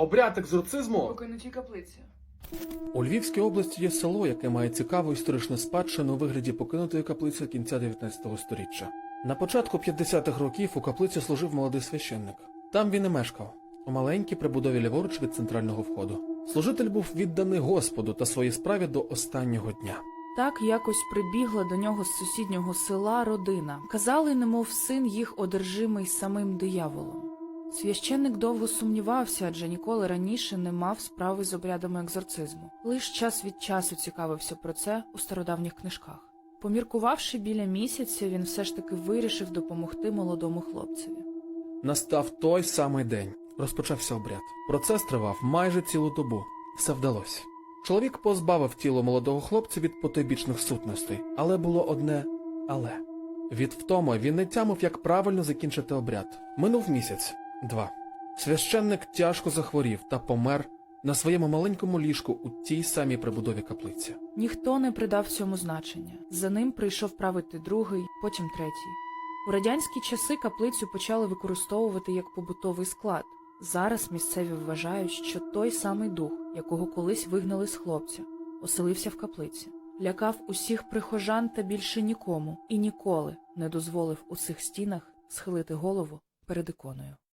Обряд екзорцизму Покинутій каплиці. У Львівській області є село, яке має цікаву історичну спадщину у вигляді покинутої каплиці кінця 19 століття. На початку 50-х років у каплиці служив молодий священник. Там він і мешкав, у маленькій прибудові ліворуч від центрального входу. Служитель був відданий Господу та своїй справі до останнього дня. Так якось прибігла до нього з сусіднього села родина. Казали, немов син їх одержимий самим дияволом. Священник довго сумнівався, адже ніколи раніше не мав справи з обрядами екзорцизму. Лиш час від часу цікавився про це у стародавніх книжках. Поміркувавши біля місяця, він все ж таки вирішив допомогти молодому хлопцеві. Настав той самий день. Розпочався обряд. Процес тривав майже цілу добу. Все вдалося. Чоловік позбавив тіло молодого хлопця від потойбічних сутностей, але було одне але. Від втоми він не тямив, як правильно закінчити обряд. Минув місяць, два. Священник тяжко захворів та помер на своєму маленькому ліжку у тій самій прибудові каплиці. Ніхто не придав цьому значення. За ним прийшов правити другий, потім третій. У радянські часи каплицю почали використовувати як побутовий склад. Зараз місцеві вважають, що той самий дух, якого колись вигнали з хлопця, оселився в каплиці, лякав усіх прихожан та більше нікому і ніколи не дозволив у цих стінах схилити голову перед іконою.